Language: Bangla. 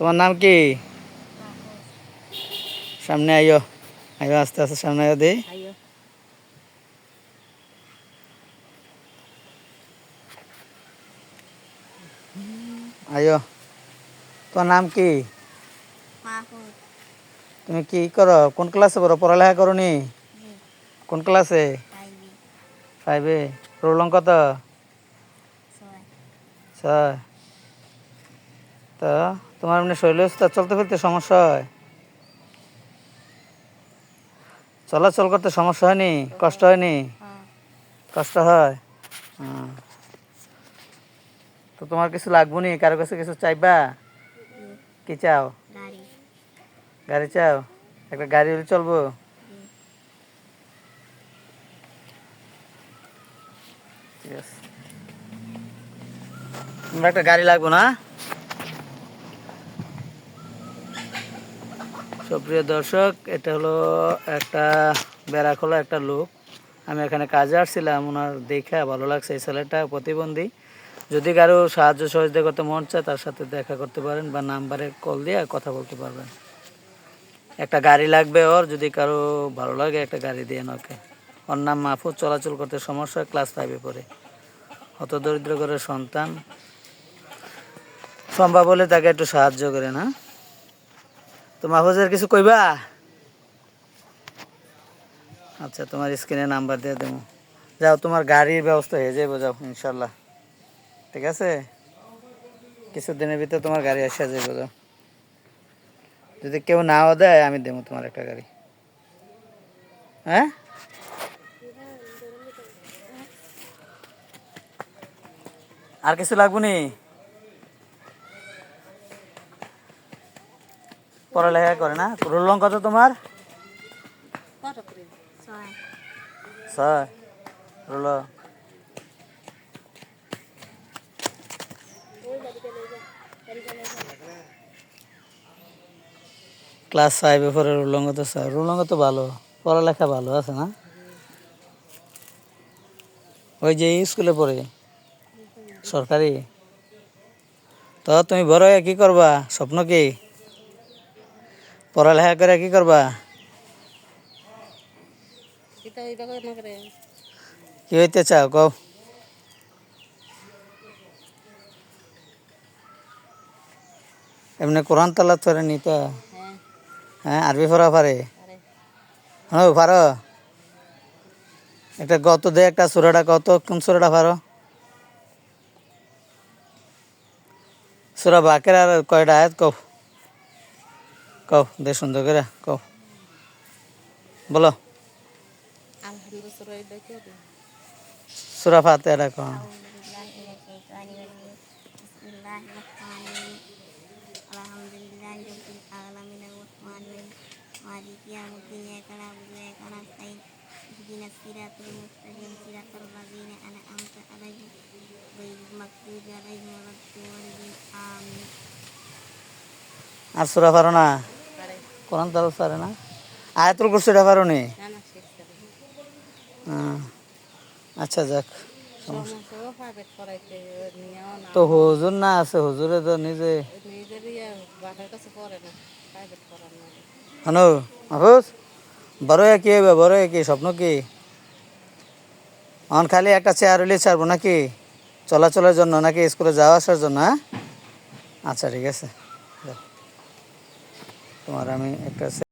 তোমার নাম কি? সামনে আইও আইও আস্তে আস্তে সামনে আইও দি আইও তোমার নাম কি? তুমি কি করো? কোন ক্লাসে পড়ো? পড়ালেখা করো নি কোন ক্লাসে? ফাইভে। রোলং কত? ছয়। তো তোমার এমনি শরীর অবস্থা চলতে ফিরতে সমস্যা হয়? চলাচল করতে সমস্যা হয়নি? কষ্ট হয়নি? হ্যাঁ কষ্ট হয়? হুম। তো তোমার কিছু লাগবো নি? কারও কাছে কিছু চাইবা? কি চাও? গাড়ি। চাও? একটা গাড়ি হলে চলবো? ঠিক আছে। একটা গাড়ি লাগবো না? সুপ্রিয় দর্শক, এটা হলো একটা বেড়া খোলা একটা লোক। আমি এখানে কাজে আসছিলাম, ওনার দেখে ভালো লাগছে এই ছেলেটা, প্রতিবন্ধী। যদি কারও সাহায্য সহযোগিতা করতে মন চায়, তার সাথে দেখা করতে পারেন বা নাম্বারে কল দিয়ে কথা বলতে পারবেন। একটা গাড়ি লাগবে ওর, যদি কারও ভালো লাগে একটা গাড়ি দিয়ে ওকে ওর নাম মাহফুজ, চলাচল করতে সমস্যা, ক্লাস ফাইভে পড়ে। হত দরিদ্র করে সন্তান। সম্ভব হলে তাকে একটু সাহায্য করে না। তো মাহফুজের কিছু কইবা? আচ্ছা তোমার স্ক্রিনে নাম্বার দিয়ে দেবো। যাও, তোমার গাড়ির ব্যবস্থা হয়ে যাব যাও ইনশাল্লাহ ঠিক আছে? কিছুদিনের ভিতরে তোমার গাড়ি আসা যাব যাও। যদি কেউ নাও দেয়, আমি দেবো তোমার একটা গাড়ি। হ্যাঁ? আর কিছু লাগবো নি? পড়ালেখা করে না? রোল রং কত তোমার? ছয়। রোল ক্লাস ফাইভে পরে রুলঙ্গ তো স্যার রুলঙ্গ তো ভালো? পড়ালেখা ভালো আছে না? ওই যে স্কুলে পড়ে। সরকারি? তো তুমি বড় কি করবা? স্বপ্ন কি? পড়ালেখা করে কি করবা? কি হইতে চাও কও? এমনি কোরআন তালা ধরে নিতে হ্যাঁ। হ্যাঁ আরবি পড়া পারে? হ্যাঁ পারো। একটা গত দে একটা সুরাটা কত কোন সুরাটা পারো? সুরা বাকের আর কয়টা আয়াত কও? কও দে সুন্দর করে কও। বলো। সুরা ফাতে আর সুরা পারো না কোরআন তালা পারে না। আয়াতুল কুরসিটা পারো নি। আচ্ছা যাক তো হুজুর না আছে হুজুরে তো নিজে নিজেরই বাপের কাছে পড়ে না প্রাইভেট করার না। হ্যালো মাহফুজ বড় কি হবে বড় কি স্বপ্ন কি? এখন খালি একটা চেয়ার হলে ছাড়বো নাকি? চলাচলের জন্য নাকি স্কুলে যাওয়া আসার জন্য হ্যাঁ? আচ্ছা ঠিক আছে। তোমার আমি একটা